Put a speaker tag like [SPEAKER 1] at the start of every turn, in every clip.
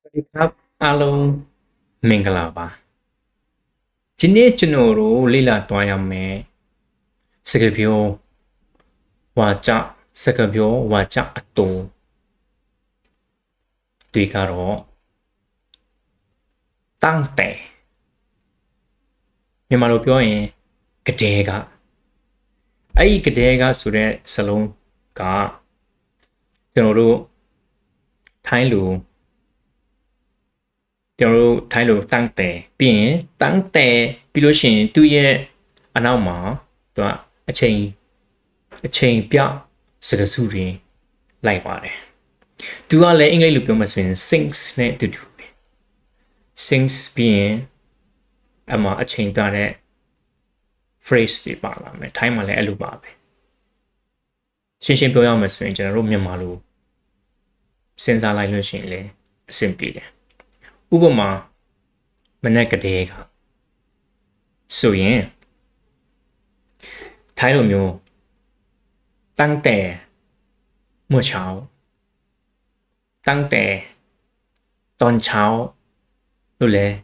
[SPEAKER 1] สวัสดีครับအားလုံးမင်္ဂလာပါဒီနေ့ကျွန်တော်တို့လေ့လာသွားရမယ်စကားပြောဝါကြစကားပြောဝါကြအတူတွေကတော့တန်းတဲ့မြန်မာလိုပြောရင်ကတဲ့ကအဲ့ဒီကတဲ့ကဆိုတဲ့စလုံးကကျွန်တော်တို့ထိုင်းလူ ကျွန်တော်တို့ထိုင်းလိုတန်းတယ်ပြီးရင်တန်းတယ်ပြီးလို့ရှိရင်သူ့ရဲ့အနောက်မှာသူကအချိန်အချိန်ပြစကားစုတွေလိုက်ပါတယ်သူကလည်းအင်္ဂလိပ်လိုပြောမှဆိုရင် sinks နဲ့တူတူပဲ sinks ပြီးရင်အမှအချိန်ပြတဲ့ phrase တွေပါလာမယ်ထိုင်းမှာလည်းအဲ့လိုပါပဲရှင်းရှင်းပြောရမယ်ဆိုရင်ကျွန်တော်တို့မြန်မာလိုစဉ်းစားလိုက်လို့ရှိရင်လည်းအဆင်ပြေတယ် ဥပမာမနက်ကတည်းကဆိုရင်ထိုင်းလိုမျိုးตั้งแต่เมื่อเช้าตั้งแต่ตอนเช้าလို့လည်း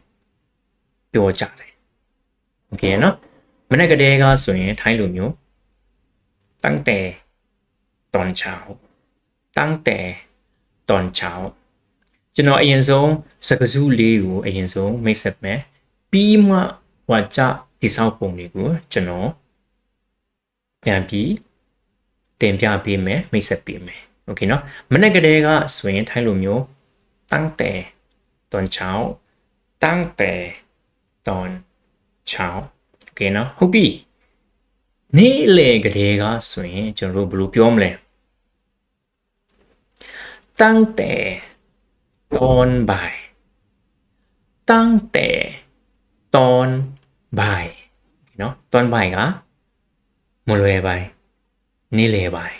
[SPEAKER 1] ပြောကြတယ်โอเคเนาะမနက်ကတည်းကဆိုရင်ထိုင်းလိုမျိုးตั้งแต่ตอนเช้าตั้งแต่ตอนเช้า ကျွန်တော်အရင်ဆုံးစကားစုလေးကိုအရင်ဆုံးမိတ်ဆက်မယ်ပြီးမှဝါကြတိဆောက်ပုံတွေကိုကျွန်တော်ပြန်ပြီးတင်ပြပေးမယ်မိတ်ဆက်ပေးမယ်โอเคเนาะမနေ့ကတည်းကဆိုရင်ထိုင်းလိုမျိုးตั้งแต่ตอนเช้าตั้งแต่ตอนเช้าโอเคเนาะဟုတ်ပြီနေ့လေကတည်းကဆိုရင်ကျွန်တော်တို့ဘယ်လိုပြောမလဲตั้งแ ต่ตอนบ่ายตั้งแต่ตอนบ่ายเนาะตอนบ่ายကမလွယ်ပိုင်းနေ့လယ်ပိုင်း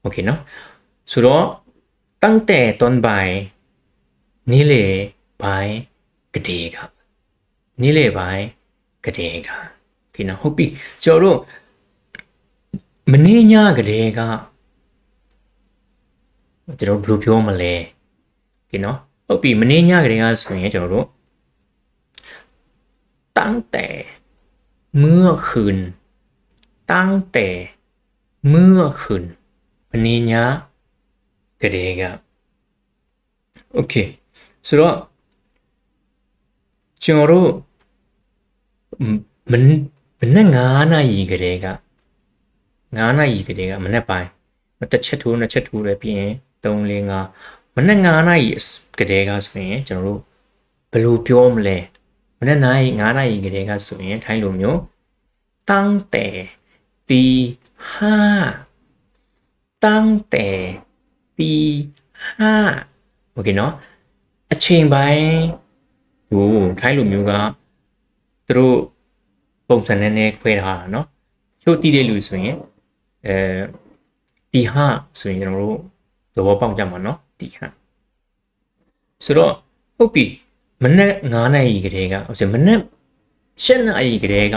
[SPEAKER 1] โอเคเนาะဆိုတော့ตั้งแต่ตอนบ่ายနေ့လယ်ပိုင်းကတည်းကနေ့လယ်ပိုင်းကတည်းကโอเคเนาะဟုတ်ပြီကျွန်တော်တို့မနေ့ညကတည်းကကျွန်တော်ဘယ်လိုပြောမလဲ ကဲနော်ဟုတ်ပြီမင်းညကလေးကဆိုရင်ကျွန်တော်တို့ตั้งแต่เมื่อคืนตั้งแต่เมื่อคืนမင်းညကလေးကโอเคဆိုတော့ကျွန်တော်တို့မမနေ့9နာရီကလေးက9နာရီကလေးကမနေ့ပိုင်းတစ်ချက်ထိုးနှစ်ချက်ထိုးတယ်ပြီးရင်3 4 5 မနက်9နာရီကတည်းကဆိုရင်ကျွန်တော်တို့ဘယ်လိုပြောမလဲမနက်9 9နာရီကတည်းကဆိုရင်ထိုင်းလိုမျိုး当แต่ตีห้าตั้งแต่ตีห้าโอเคเนาะအချိန်ပိုင်းဟိုထိုင်းလိုမျိုးကသူတို့ပုံစံနဲ့နဲ့ခွဲထားတာเนาะချို့တီးတဲ့လူဆိုရင်အဲတီဟာဆိုရင်ကျွန်တော်တို့သဘောပေါက်ကြမှာเนาะ တီဟန်ဆိုတော့ဟုတ်ပြီမနက်9နာရီကတည်းကဟုတ်စမနက်7နာရီကတည်းက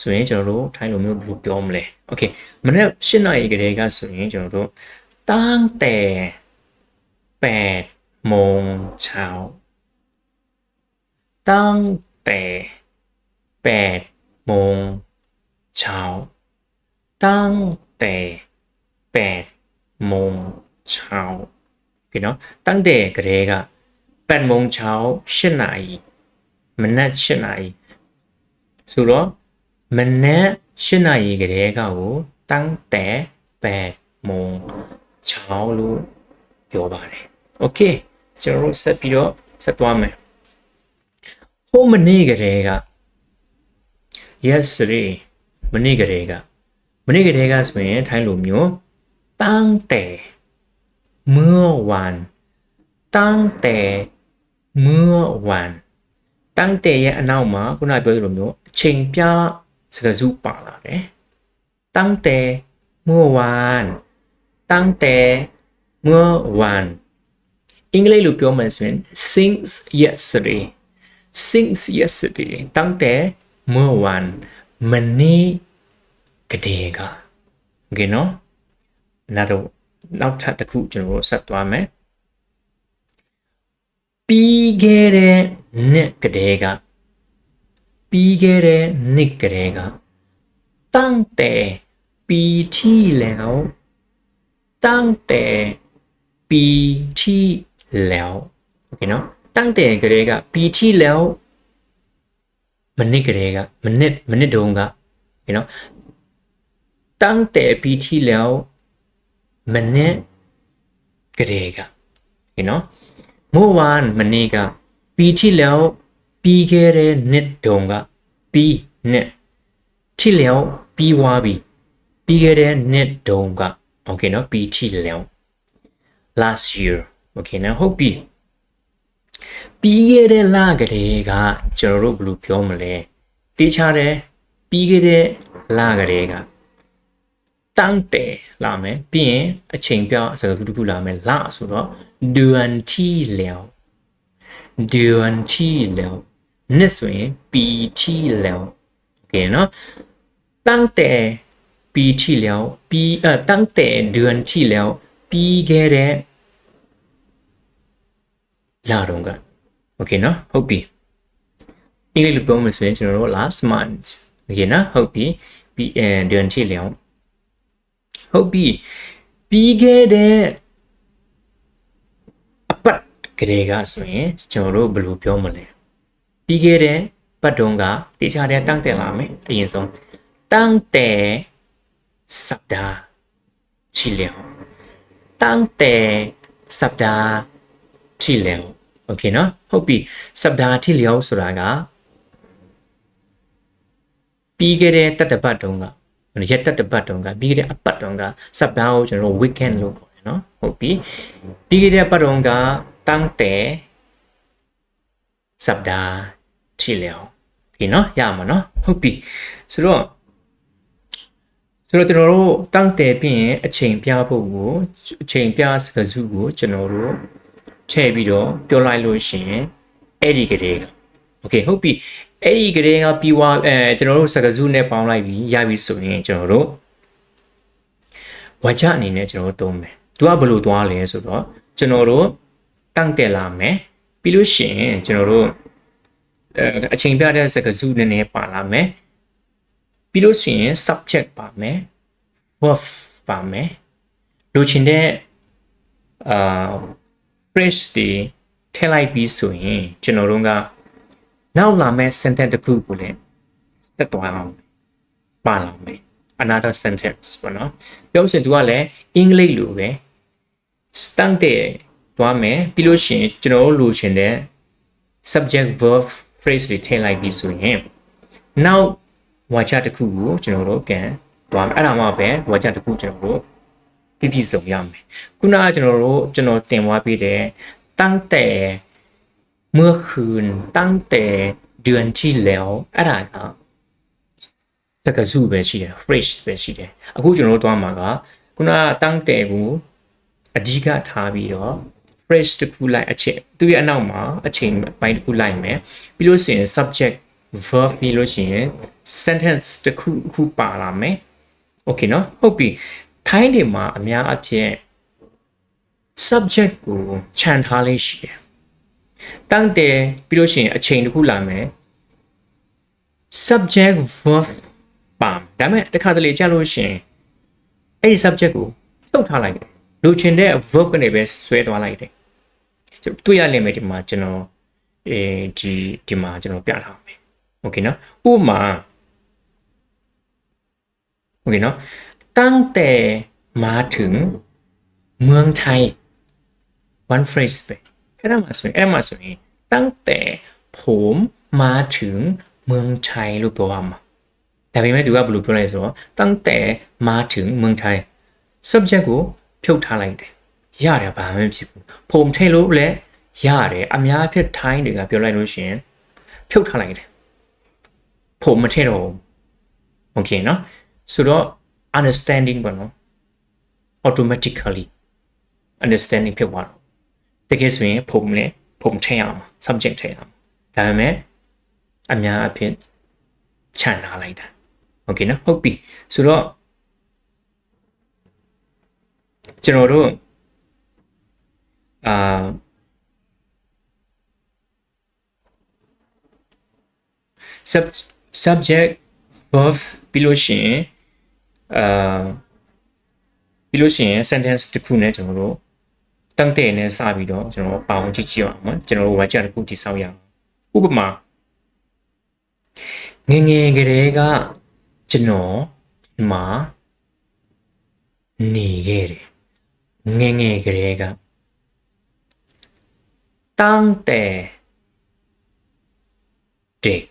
[SPEAKER 1] ဆိုရင်ကျွန်တော်တို့ထိုင်းလိုမျိုးဘယ်လိုပြောမလဲโอเคမနက်7နာရီကတည်းကဆိုရင်ကျွန်တော်တို့ตั้งแต่8โมงเช้าตั้งแต่8โมงเช้าตั้งแต่8โมงเช้า โอเคเนาะตั้งแต่ကလေးက8โมงเช้า8နာရီမနက်8နာရီဆိုတော့မနက်8နာရီကလေးကကိုตั้งแต่8โมงเช้าလို့ပြောပါတယ်โอเคကျွန်တော်တို့ဆက်ပြီးတော့ဆက်သွားမယ်ဟိုမနေ့ကလေးက yesterday မနေ့ကလေးကမနေ့ကလေးကဆိုရင်ထိုင်းလိုမျိုးตั้งแต่ เมื่อวันตั้งแต่เมื่อวันตั้งแต่ရဲ့အနောက်မှာခုနပြောသလိုမျိုးအချိန်ပြစကားစုပါလာတယ်ตั้งแต่เมื่อวันตั้งแต่เมื่อวันအင်္ဂလိပ်လိုပြောမှဆိုရင် since yesterday since yesterday ตั้งแต่เมื่อวันမနေ့ကတည်းကโอเคเนาะနောက်တော့ နောက်ထပ်တစ်ခုကျွန်တော်တို့ဆက်သွားမယ် ပြီးခဲ့တဲ့နှစ်ကတည်းကပြီးခဲ့တဲ့နှစ်ကတည်းကตั้งแต่ปีที่แล้วตั้งแต่ปีที่แล้วโอเคเนาะตั้งแต่ကတည်းကปีที่แล้วမနစ်ကလေးကမနစ်မနစ်တုန်းကเนาะตั้งแต่ปีที่แล้ว မနစ်ကလေးကเนาะเมื่อวานမနေ့ကปีที่แล้วပြီးခဲ့တဲ့နှစ်တုန်းကပြီးနှစ်ที่แล้วပြီးွားပြီပြီးခဲ့တဲ့နှစ်တုန်းကโอเคเนาะปีที่แล้ว last year โอเคနော်ဟုတ်ပြီပြီးခဲ့တဲ့လကလေးကကျွန်တော်တို့ဘယ်လိုပြောမလဲတေးချတယ်ပြီးခဲ့တဲ့လကလေးက တန်းတယ်လာမယ်ပြီးရင်အချိန်ပြောစကားတစ်ခုလာမယ်လဆိုတော့ဒွန်တီလျောဒွန်တီလျောနှစ်ဆိုရင်ပီတီလျောโอเคနော်တန်းတယ်ပီတီလျောပြီးအတန်းတယ်ဒွန်တီလျောပြီးခဲ့တဲ့လာတော့ကโอเคနော်ဟုတ်ပြီအင်္ဂလိပ်လိုပြောမယ်ဆိုရင်ကျွန်တော်တို့ last month โอเคနော်ဟုတ်ပြီပြီးအဲเดือนที่แล้ว ဟုတ်ပြီပြီးခဲ့တဲ့အပတ်ကလေးကဆိုရင်ကျွန်တော်တို့ဘယ်လိုပြောမလဲပြီးခဲ့တဲ့ပတ်တုန်းကတေချာတဲ့တန်းတယ်လာမယ်အရင်ဆုံးတန်းတယ်สัปดาห์ที่แล้วตั้งแต่สัปดาห์ที่แล้วโอเคเนาะဟုတ်ပြီสัปดาห์ที่แล้วဆိုတာကပြီးခဲ့တဲ့တတပတ်တုန်းက ရက်တတပတ်တုန်းကပြီးခဲ့တဲ့အပတ်တုန်းကสัปดาห์ကိုကျွန်တော် weekend လို့ခေါ်တယ်เนาะဟုတ်ပြီပြီးခဲ့တဲ့အပတ်တုန်းကตั้งแต่สัปดาห์ที่แล้วโอเคเนาะရမှာเนาะဟုတ်ပြီဆိုတော့ဆိုတော့ကျွန်တော်တို့တန်းတယ်ပြီးရင်အချိန်ပြဖို့ကိုအချိန်ပြစကားစုကိုကျွန်တော်တို့ထည့်ပြီးတော့ပြောလိုက်လို့ရှိရင်အဲ့ဒီကလေးကโอเคဟုတ်ပြီ အဲ့ဒီကလေးကပြီးွားအဲကျွန်တော်တို့စကားစုနဲ့ပေါင်းလိုက်ပြီးရပြီဆိုရင်ကျွန်တော်တို့ဝါချအနေနဲ့ကျွန်တော်တို့သုံးမယ်သူကဘယ်လိုသွားလဲဆိုတော့ကျွန်တော်တို့တန်းတယ်လာမယ်ပြီးလို့ရှိရင်ကျွန်တော်တို့အချိန်ပြတဲ့စကားစုနည်းနည်းပါလာမယ်ပြီးလို့ရှိရင် subject ပါမယ် verb ပါမယ်လိုချင်တဲ့အာ phrase တွေထည့်လိုက်ပြီးဆိုရင်ကျွန်တော်တို့က နောက်လာမဲ့ sentence တစ်ခုကိုလည်းတက်သွားအောင်ပါလာမယ် another sentence ပေါ့နော်ပြောရှင်သူကလည်းအင်္ဂလိပ်လိုပဲ stand တဲ့သွားမယ်ပြီးလို့ရှိရင်ကျွန်တော်တို့လိုချင်တဲ့ subject verb phrase တွေထည့်လိုက်ပြီးဆိုရင် now ဝါချတစ်ခုကိုကျွန်တော်တို့ပြန်သွားမယ်အဲ့ဒါမှပဲဝါချတစ်ခုကျွန်တော်တို့ပြပြစုံရမယ်ခုနကကျွန်တော်တို့ကျွန်တော်တင်သွားပေးတဲ့ stand တဲ့ เมื่อคืนตั้งแต่เดือนที่แล้วအဲ့ဒါကစကားစုပဲရှိတယ် phrase ပဲရှိတယ်အခုကျွန်တော်တို့သွားမှာကခုနကตั้งแต่ကိုအဓိကထားပြီးတော့ phrase တစ်ခုလိုက်အချက်သူရဲ့အနောက်မှာအချိန်ပိုင်းတစ်ခုလိုက်မယ်ပြီးလို့ဆိုရင် subject verb ပြီးလို့ရှိရင် sentence တစ်ခုခုပါလာမယ် okay เนาะဟုတ်ပြီထိုင်းတွေမှာအများအပြား subject ကိုခြံထားလေးရှိတယ် တန်းတယ်ပြီးလို့ရှိရင်အချိန်တစ်ခုလာမယ် subject verb ပါဒါပေမဲ့တစ်ခါတလေကြာလို့ရှိရင်အဲ့ဒီ subject ကိုဖြုတ်ထားလိုက်တယ်လိုချင်တဲ့ verb ကနေပဲဆွဲသွားလိုက်တယ်တွေ့ရလိမ့်မယ်ဒီမှာကျွန်တော်အဲဒီဒီမှာကျွန်တော်ပြထားမယ်โอเคเนาะဥပမာโอเคเนาะตั้งแต่มาถึงเมืองไทย one phrase ไป အဲ့ဒါမှဆိုရင်အဲ့ဒါမှဆိုရင်ตั้งแต่ผมมาถึงเมืองไทยလို့ပြောရမှာဒါပေမဲ့သူကဘယ်လိုပြောလဲဆိုတော့ตั้งแต่มาถึงเมืองไทย subject ကိုဖြုတ်ထားလိုက်တယ်ရတယ်ဘာမှမဖြစ်ဘူးผมထည့်လို့လည်းရတယ်အများအဖြစ်ထိုင်းတွေကပြောလိုက်လို့ရှိရင်ဖြုတ်ထားလိုက်တယ်ผมမထည့်တော့ဘူးโอเคเนาะဆိုတော့ understanding ပေါ့နော် automatically understanding ဖြစ်သွားတော့ တကယ်ဆိုရင်ဖုံလဲဖုံထည့်ရအောင် subject ထည့်ရအောင်ဒါပေမဲ့အများအဖြစ်ခြံထားလိုက်တာโอเคနော်ဟုတ်ပြီဆိုတော့ကျွန်တော်တို့အာ sub subject verb ပြီးလို့ရှိရင်အာပြီးလို့ရှိရင် sentence တစ်ခုနဲ့ကျွန်တော်တို့ တန့်တဲ့နဲ့စပြီးတော့ကျွန်တော်ပေါင်းကြည့်ကြည့်အောင်နော်ကျွန်တော်တို့ဝါကြတစ်ခုတိဆောက်ရအောင်ဥပမာငငယ်ကလေးကကျွန်တော်ဒီမှာနေခဲ့တယ်ငငယ်ကလေးကတန့်တဲ့တဲ့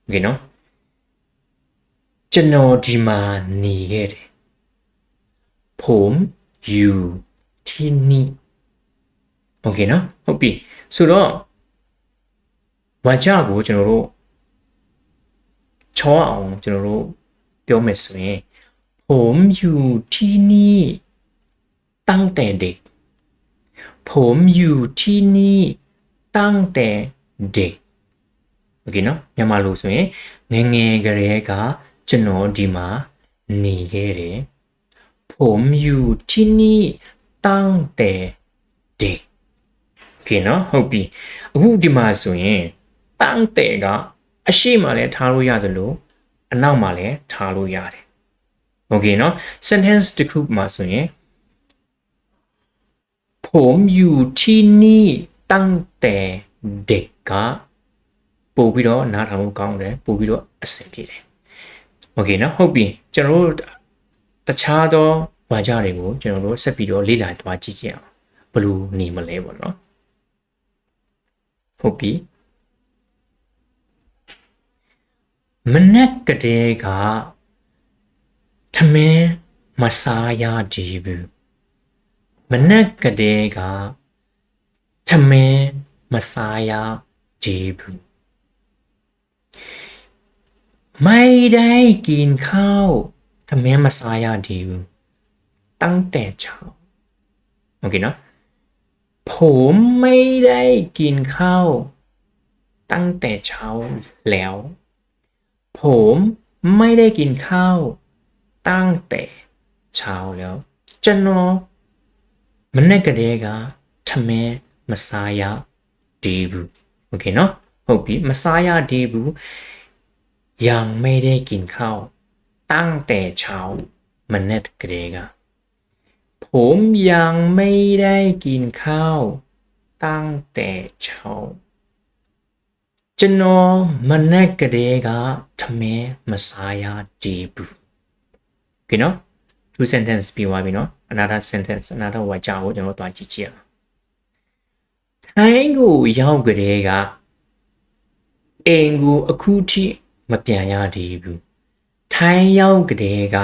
[SPEAKER 1] โอเคနော်ကျွန်တော်ဒီမှာနေခဲ့တယ်ผมอยู่ ที่นี่โอเคနော်ဟုတ်ပြီဆိုတော့ဝါကြကိုကျွန်တော်တို့ချောအောင်ကျွန်တော်တို့ပြောမယ်ဆိုရင်ผมอยู่ที่นี่ตั้งแต่เด็กผมอยู่ที่นี่ตั้งแต่เด็กโอเคနော်မြန်မာလိုဆိုရင်ငယ်ငယ်ကလေးကကျွန်တော်ဒီမှာနေခဲ့တယ်ผมอยู่ที่นี่ ตั้งแต่เด็กโอเคနော်ဟုတ်ပြီအခုဒီမှာဆိုရင်ตั้งแต่ကအရှိမှလည်းထားလို့ရတယ်လို့အနောက်မှလည်းထားလို့ရတယ်โอเคနော် sentence တစ်ခုမှာဆိုရင်ผมอยู่ที่นี่ตั้งแต่เด็กကပို့ပြီးတော့နားထောင်လို့ကောင်းတယ်ပို့ပြီးတော့အဆင်ပြေတယ်โอเคနော်ဟုတ်ပြီကျွန်တော်တို့တခြားသော ဝါကြတွေကိုကျွန်တော်တို့ဆက်ပြီးတော့လေ့လာသွားကြည့်ကြအောင်ဘယ်လိုနေမလဲပေါ့နော်ဟုတ်ပြီမနက်ကတည်းကထမင်းမစားရကြဘူးမနက်ကတည်းကထမင်းမစားရကြဘူးไม่ได้กินข้าวทำไมมาสายดีဘူး ตั้งแต่เช้าโอเคเนาะผมไม่ได้กินข้าวตั้งแต่เช้าแล้ว ผมไม่ได้กินข้าวตั้งแต่เช้าแล้วကျွန်တော်မနေ့ကတည်းကထမင်းမစားရดีဘူးโอเคเนาะဟုတ်ပြီမစားရดีဘူးยังไม่ได้กินข้าวตั้งแต่เช้ามันเน็ตเกรกะ ผมยังไม่ได้กินข้าวตั้งแต่เช้าကျွန်တော်မနက်ကတည်းကထမင်းမစားရဒီဘူးကဲနော် two sentence ပြီးသွားပြီနော် another sentence another ဝါကြကိုကျွန်တော်တို့တွားကြည့်ကြည့်အောင်ထိုင်းကိုရောက်ကြတဲ့ကအိမ်ကိုအခုထိမပြန်ရသေးဘူးထိုင်းရောက်ကြတဲ့က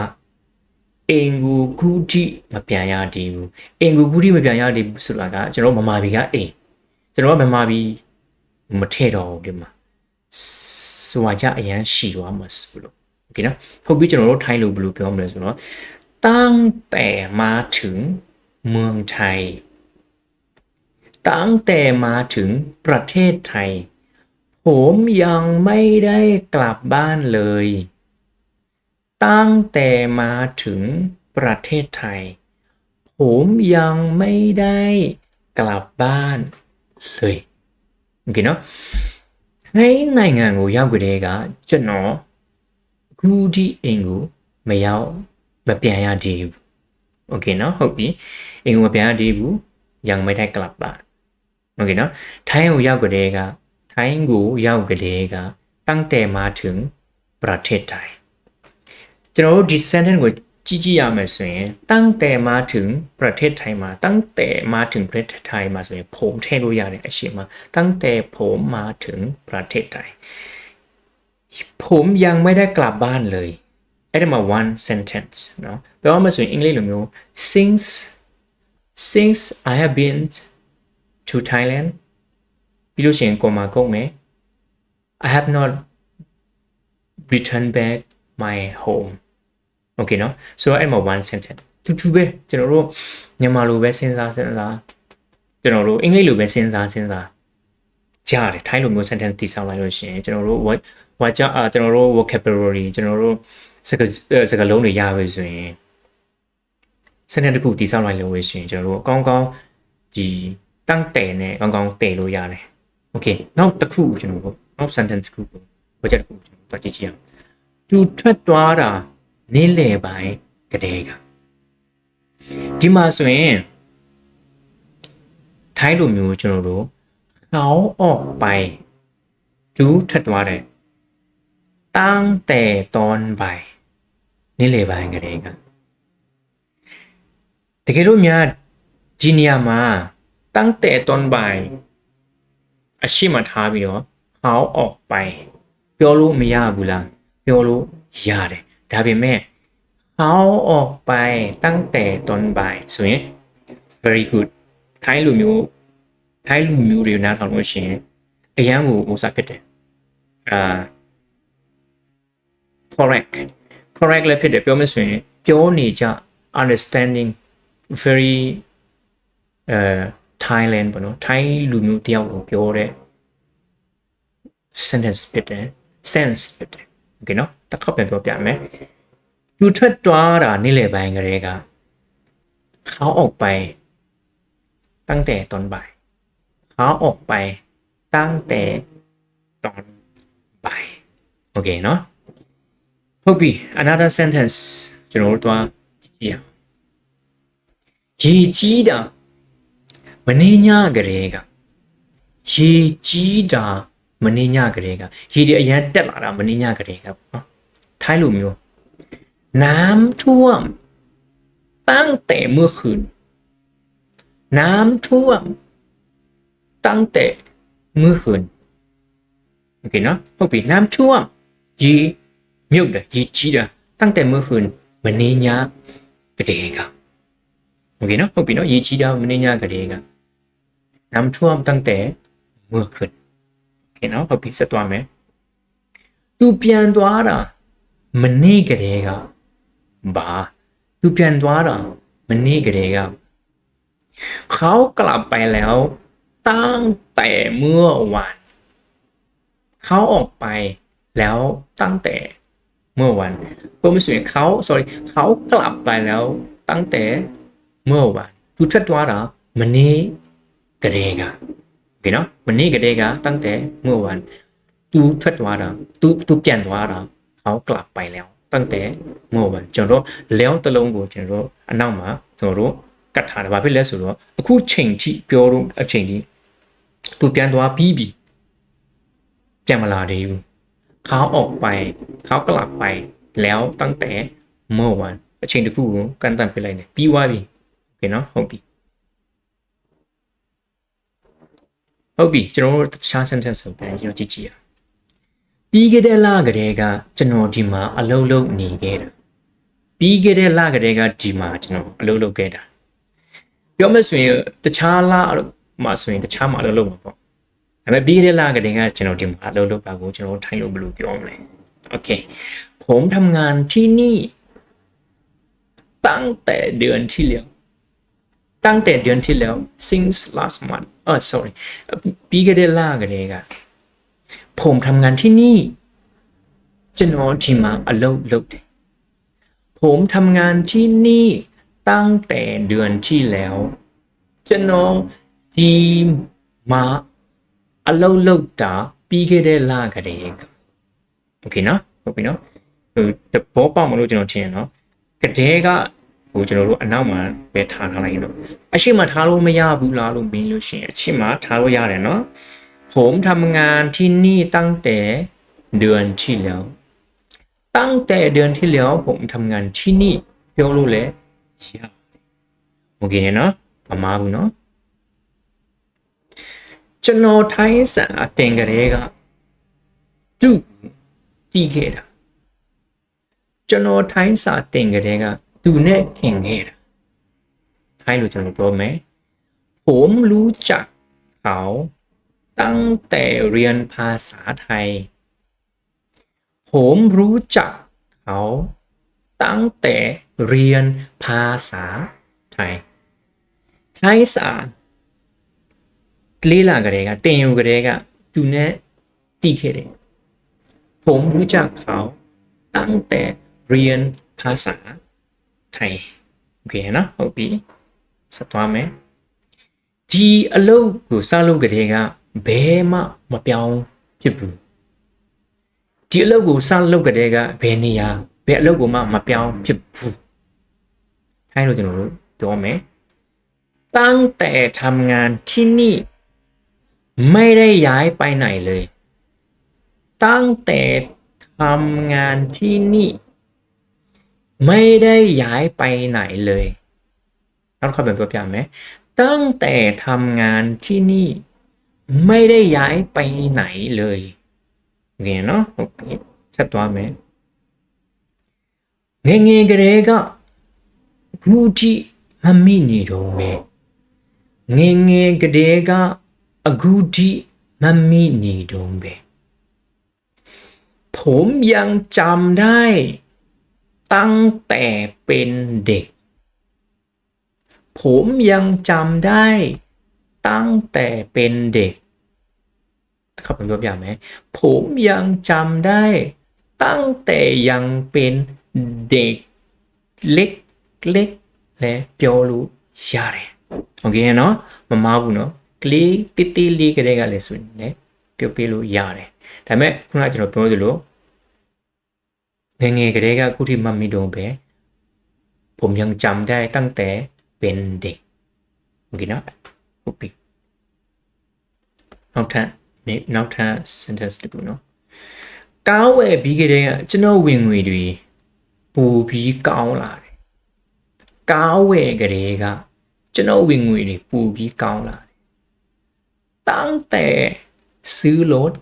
[SPEAKER 1] အိမ်ကိုခုထိမပြန်ရသေးဘူးအိမ်ကိုခုထိမပြန်ရသေးဘူးဆိုတာကကျွန်တော်မမာဘီကအိမ်ကျွန်တော်ကမမာဘီမထဲ့တော့ဘူးဒီမှာစွာကြအရန်ရှီသွားမှာဆိုလို့โอเคနော်ဟုတ်ပြီကျွန်တော်တို့ထိုင်းလို့ဘယ်လိုပြောမလဲဆိုတော့ตั้งแต่มาถึงเมืองไทยตั้งแต่มาถึงประเทศไทยผมยังไม่ได้กลับบ้านเลย ตั้งแต่มาถึงประเทศไทย ผมยังไม่ได้กลับบ้านเลยโอเคเนาะให้နိုင်ငံကိုရောက်ကြတဲ့ကကျွန်တော်အခုဒီအိမ်ကိုမရောက်မပြန်ရသေးဘူးโอเคเนาะဟုတ်ပြီအိမ်ကိုမပြန်ရသေးဘူးยังไม่ได้กลับบ้านโอเคเนาะထိုင်းကိုရောက်ကြတဲ့ကထိုင်းကိုရောက်ကလေးကตั้งแต่มาถึงประเทศไทย ကျွန်တော်တို့ဒီ sentence ကိုကြည့်ကြည့်ရမယ်ဆိုရင်ตั้งแต่มาถึงประเทศไทยมาตั้งแต่มาถึงประเทศไทยมาဆိုရင်ผมထည့်လို့ရတယ်အရှိမตั้งแต่ผมมาถึงประเทศไทยผมยังไม่ได้กลับบ้านเลยအဲ့ဒီမှာ one sentence เนาะပြောရမယ်ဆိုရင်အင်္ဂလိပ်လိုမျိုး since since i have been to thailand ပြီးလို့ရှိရင် comma ကုန်မယ် I have not returned back my home okay เนาะဆိုတော့အဲ့မှာ one sentence တူတူပဲကျွန်တော်တို့မြန်မာလိုပဲစဉ်းစားစဉ်းစားကျွန်တော်တို့အင်္ဂလိပ်လိုပဲစဉ်းစားစဉ်းစားကြားတယ်ထိုင်းလိုမျိုး sentence တည်ဆောက်လိုက်လို့ရှိရင်ကျွန်တော်တို့ what what ကြောင့်အာကျွန်တော်တို့ vocabulary ကျွန်တော်တို့စကားစကားလုံးတွေရပြီဆိုရင် sentence တစ်ခုတည်ဆောက်လိုက်လို့ရှိရင်ကျွန်တော်တို့အကောင်းကောင်းဒီတန်းတယ်နဲ့ကောင်းကောင်းတည်လို့ရတယ်โอเคနောက်တစ်ခုကျွန်တော်တို့ နောက် sentence တစ်ခုကိုဝေချက်တစ်ခုကျွန်တော်ကြည့်ကြည့်အောင်သူထွက်သွားတာ နေ့လယ်ပိုင်းကတည်းကဒီမှာဆိုရင်ထိုင်းလိုမျိုးကျွန်တော်တို့ခေါင်းအော့ပိုင်းကျူးထွက်သွားတယ်တန်းတဲတွန်ပိုင်းနေ့လယ်ပိုင်းကတည်းကတကယ်လို့များဒီနေရာမှာတန်းတဲတွန်ပိုင်းအရှိမထားပြီးတော့ခေါင်းအော့ပိုင်းပြောလို့မရဘူးလားပြောလို့ရတယ် ဒါပေမဲ့ဟောင်းအော့ပိုင်းตั้งแต่ตอนบ่ายဆိုရင် very good ထိုင်းလူမျိုးထိုင်းလူမျိုးတွေနားထောင်လို့ရှိရင်အရန်ကိုဥစားဖြစ်တယ်အာ correct correct လည်းဖြစ်တယ်ပြောမဆိုရင်ပြောနေကြ understanding very အဲ Thailand ပေါ့နော် Thai လူမျိုးတယောက်ကိုပြောတဲ့ sentence ဖြစ်တယ် sense ဖြစ်တယ် okay နော် တစ်ခါပြန်ပြောပြမယ်သူထွက်သွားတာနေ့လယ်ပိုင်းကလေးကเขาออกไปตั้งแต่ตอนบ่ายเขาออกไปตั้งแต่ตอนบ่ายโอเคเนาะဟုတ်ပြီ another sentence ကျွန်တော်တို့သွားကြည့်ရအောင်ရေကြီးတာမင်းညကလေးကရေကြီးတာမင်းညကလေးကရေဒီအရန်တက်လာတာမင်းညကလေးကပေါ့ နော်ထိုင်းလိုမျိုးน้ำท่วมตั้งแต่เมื่อคืน น้ำท่วมตั้งแต่เมื่อคืนโอเคเนาะဟုတ်ပြီน้ำท่วมရေမြုပ်တယ်ရေကြီးတာตั้งแต่เมื่อคืนမနေ့ညကတည်းကโอเคเนาะဟုတ်ပြီเนาะရေကြီးတာမနေ့ညကတည်းကน้ำท่วมตั้งแต่เมื่อคืนโอเคเนาะဟုတ်ပြီဆက်သွားမယ်သူပြန်သွားတာ มัน नहीं करेगा बा तू प्यान द्वारा มันนี่กันเลยครับ เขากลับไปแล้ว ตั้งแต่เมื่อวาน เขาออกไปแล้วตั้งแต่เมื่อวันผมสวยเขา sorry เขากลับไปแล้ว ตั้งแต่เมื่อวันทุกชัดว่าหรอมันนี่กระเดกะโอเคเนาะมันนี่กระเดกะตั้งแต่เมื่อวันทุกชัดว่าหรอทุกทุกแกนว่าหรอ ไปแล้วตั้งแต่เมื่อวันကျွန်တော်တို့လဲတလုံးကိုကျွန်တော်တို့အနောက်မှာကျွန်တော်တို့ကတ်ထားတယ်ဘာဖြစ်လဲဆိုတော့အခုချိန်ထိပြောတော့အချိန်ထိသူပြန်သွားပြီးပြီပြန်မလာသေးဘူးเขาออกไปเขากลับไปแล้วตั้งแต่เมื่อวานအချိန်တစ်ခုကိုကန်တန်ပြလိုက်တယ်ပြီးသွားပြီโอเคเนาะဟုတ်ပြီဟုတ်ပြီကျွန်တော်တို့တခြား sentence ကိုပြန်ကြည့်ကြည့်ရအောင် ပြီးခဲ့တဲ့လကတည်းကကျွန်တော်ဒီမှာအလုပ်လုပ်နေခဲ့တာပြီးခဲ့တဲ့လကတည်းကဒီမှာကျွန်တော်အလုပ်လုပ်ခဲ့တာပြောမဆိုရင်တခြားလမှာဆိုရင်တခြားမှာအလုပ်လုပ်မှာပေါ့ဒါပေမဲ့ပြီးခဲ့တဲ့လကတည်းကကျွန်တော်ဒီမှာအလုပ်လုပ်ပါကိုကျွန်တော်ထိုင်လို့ဘယ်လိုပြောမလဲโอเคผมทำงานที่นี่ตั้งแต่เดือนที่แล้วตั้งแต่เดือนที่แล้ว since last month เออ sorry ပြီးခဲ့တဲ့လကတည်းက ผมทำงานที่นี่ကျွန်တော်ဒီမှာအလုပ်လုပ်တယ်ผมทำงานที่นี่ตั้งแต่เดือนที่แล้วကျွန်တော်ဒီမှာအလုပ်လုပ်တာပြီးခဲ့တဲ့လကတည်းကโอเคနော်ဟုတ်ပြီနော်ဟိုတဘောပေါက်မလို့ကျွန်တော်ထင်ရနော်ကတည်းကဟိုကျွန်တော်တို့အနောက်မှာပဲထားထားလိုက်တော့အရှိမထားလို့မရဘူးလားလို့မင်းလို့ရှိရင်အရှိမထားလို့ရတယ်နော် ผมทำงานที่นี่ตั้งแต่เดือนที่แล้วตั้งแต่เดือนที่แล้วผมทำงานที่นี่ပြောလို့လေရโอเคနော်မမားဘူးနော်ကျွန်တော်ထိုင်းစာအတင်ကလေးကတူတီးခဲ့တာကျွန်တော်ထိုင်းစာတင်ကလေးကသူနဲ့ခင်ခဲ့တာထိုင်းလိုကျွန်တော်ပြောမယ်ผมรู้จักเขา ตั้งแต่เรียนภาษาไทย ผมรู้จักเขาตั้งแต่เรียนภาษาไทยไทยสาလေးလာကြတဲ့ကတင်ယူကြတဲ့ကသူနဲ့တီးခဲ့တယ်ผมรู้จักเขาตั้งแต่เรียนภาษาไทยโอเคนะဟုတ်ပြီဆက်သွားမယ်ဒီအလုပ်ကိုစလုပ်ကြတဲ့က ဘဲမှမပြောင်းဖြစ်ဘူး ဒီအလုပ်ကိုစလုပ်ကြတဲ့ကဘယ်နေရာဘယ်အလုပ်ကိုမှမပြောင်းဖြစ်ဘူးထိုင်းလို့ကျွန်တော်တို့ပြောမယ်ตั้งแต่ทำงานที่นี่ไม่ได้ย้ายไปไหนเลย ตั้งแต่ทำงานที่นี่ ไม่ได้ย้ายไปไหนเลยနောက်တစ်ခါပြန်ပြောပြမယ်ตั้งแต่ทำงานที่นี่ ไม่ได้ย้ายไปไหนเลยโอเคเนาะโอเคဆက်သွားမယ်ငယ်ငယ်ကလေးကခုထိမမိနေတော့မယ်ငယ်ငယ်ကလေးကအခုထိမမိနေတော့မယ်ผมยังจำได้ ตั้งแต่เป็นเด็ก ผมยังจำได้ ตั้งแต่เป็นเด็กครับผมยกอย่างไหมผมยังจำได้ ตั้งแต่ยังเป็นเด็กเล็กเล็กและပြောလို့ရတယ်โอเคเนาะမမားဘူးเนาะကလေးတိတိလေးကလေးကလည်းဆိုရင်လည်းပြောပြလို့ရတယ်ဒါပေမဲ့ခုနကကျွန်တော်ပြောသလိုငယ်ငယ်ကလေးကအခုထိမမိတော့ပဲผมยังจำได้ตั้งแต่เป็นเด็กโอเคเนาะ ဟုတ်ပြီနောက်ထပ်နေနောက်ထပ် sentence တစ်ခုเนาะကားဝယ်ပြီးကြတဲ့ကကျွန်တော်ဝင်ငွေတွေပိုပြီးကောင်းလာတယ်ကားဝယ်ကြတဲ့ကကျွန်တော်ဝင်ငွေတွေပိုပြီးကောင်းလာတယ်ตั้งแต่ซื้อรถ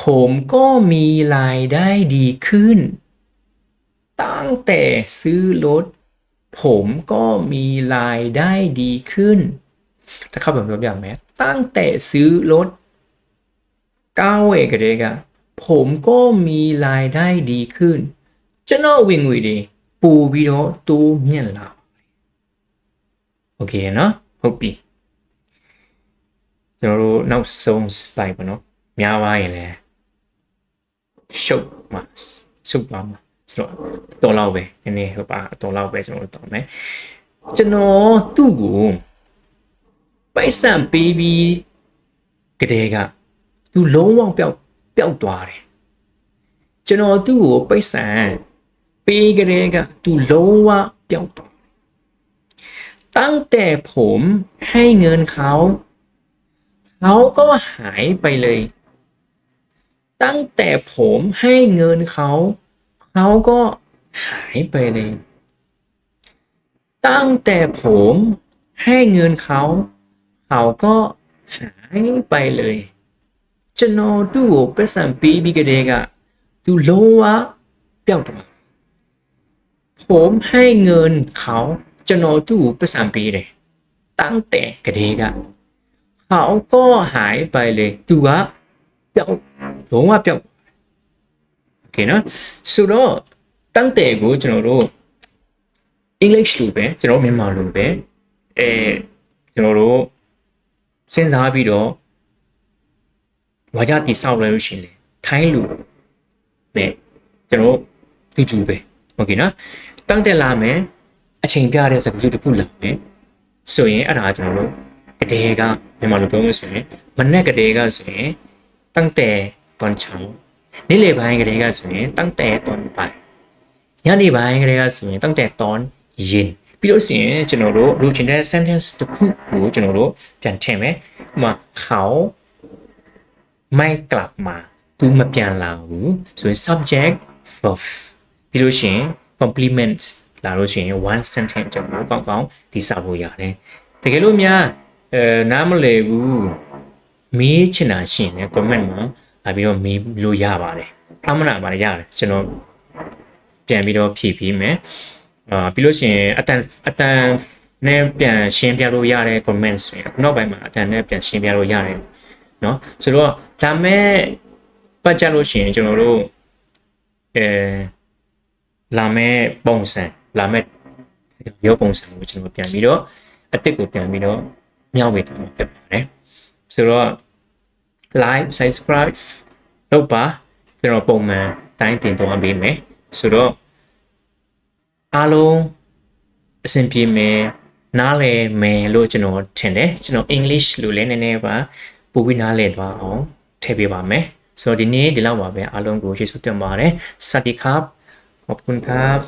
[SPEAKER 1] ผมก็มีรายได้ดีขึ้น ตั้งแต่ซื้อรถ ผมก็มีรายได้ดีขึ้น ถ้าเข้าแบบแบบไหมตั้งแต่ซื้อรถก้าวเอกเดกะผมก็มีรายได้ดีขึ้นကျွန်တော်ဝင်ငွေတွေပို့ပြီးတော့တိုးမြင့်လာโอเคเนาะဟုတ်ပြီကျွန်တော်တို့နောက်ဆုံး slide ပေါ့နော်များပါရင်လည်းရှုပ်မှာရှုပ်ပါမှာဆိုတော့အတော်လောက်ပဲနည်းနည်းဟိုပါအတော်လောက်ပဲကျွန်တော်တို့တောင်းမယ်ကျွန်တော်သူ့ကို ပိုက်ဆံပေးပြီးကတဲ့ကသူလုံးဝပျောက်ပျောက်သွားတယ်ကျွန်တော်သူ့ကိုပိုက်ဆံပေးကတဲ့ကသူလုံးဝပျောက်သွားตั้งแต่ผมให้เงินเขา เขาก็หายไปเลย ตั้งแต่ผมให้เงินเขา เขาก็หายไปเลย ตั้งแต่ผมให้เงินเขา เขาก็หายไปเลยကျွန်တော်သူ့ကိုပတ်စံပေးပြီးကြတဲ့ကသူလုံးဝပျောက်သွားผมให้เงินเขาကျွန်တော်သူ့ကိုပတ်စံပေးတယ်ตั้งแต่ကလေးကเขาก็หายไปเลยသူကပျောက်လုံးဝပျောက်โอเคနော်ဆိုတော့ตั้งแต่ကိုကျွန်တော်တို့ English လိုပဲကျွန်တော်မြန်မာလိုပဲအဲကျွန်တော်တို့ စဉ်းစားပြီးတော့ဝါကြတိဆောက်လဲလို့ရှိရင်ထိုင်းလူနဲ့ကျွန်တော်တူတူပဲโอเคနော်ตั้งแต่လာမယ်အချိန်ပြတဲ့စကားတစ်ခုလာမယ်ဆိုရင်အဲ့ဒါကျွန်တော်တို့ကတဲ့ကမြန်မာလိုပြောလို့ဆိုရင်မနဲ့ကတဲ့ကဆိုရင်ตั้งแต่ตอนเช้าနေ့လယ်ပိုင်းကလေးကဆိုရင်ตั้งแต่ตอนบ่ายညနေပိုင်းကလေးကဆိုရင်ตั้งแต่ตอนเย็น ပြီးလို့ရှိရင်ကျွန်တော်တို့လိုချင်တဲ့ sentence တစ်ခုကိုကျွန်တော်တို့ပြန်ထည့်မယ်ဥပမာခေါင်းမိုက်ကလပ်မှာသူမပြန်လာဘူးဆိုရင် subject verb ပြီးလို့ရှိရင် complement လာလို့ရှိရင် one sentence ကျွန်တော်ကောင်းကောင်းဒီစာဖို့ရတယ်တကယ်လို့များအဲနားမလည်ဘူးမေးချင်တာရှင်လေ comment မှာလာပြီးတော့မေးလို့ရပါတယ်အမှန်အမှန်ပါတယ်ရတယ်ကျွန်တော်ပြန်ပြီးတော့ဖြည့်ပေးမယ် အာပြီးလို့ရှိရင်အတန်အတန်နဲ့ပြန်ရှင်းပြလို့ရတဲ့ comment ဆိုရင်နောက်ပိုင်းမှာအတန်နဲ့ပြန်ရှင်းပြလို့ရတယ်เนาะဆိုတော့ဒါမဲ့ပတ်ကြလို့ရှိရင်ကျွန်တော်တို့အဲလာမဲ့ပုံစံလာမဲ့ရုပ်ပုံစံကိုကျွန်တော်ပြန်ပြီးတော့အစ်စ်ကိုပြန်ပြီးတော့မျှဝေထားမှာဖြစ်ပါတယ်ဆိုတော့ like subscribe လုပ်ပါကျွန်တော်ပုံမှန်တိုင်းတင်သွားပေးမယ်ဆိုတော့ အားလုံးအဆင်ပြေမယ်နားလည်မယ်လို့ကျွန်တော်ထင်တယ်ကျွန်တော် English လို့လည်းနည်းနည်းပါပို့ပြီးနားလည်သွားအောင်ထည့်ပေးပါမယ်ဆိုတော့ဒီနေ့ဒီလောက်ပါပဲအားလုံးကိုကျေးဇူးတင်ပါတယ်စတီခပ် ขอบคุณครับ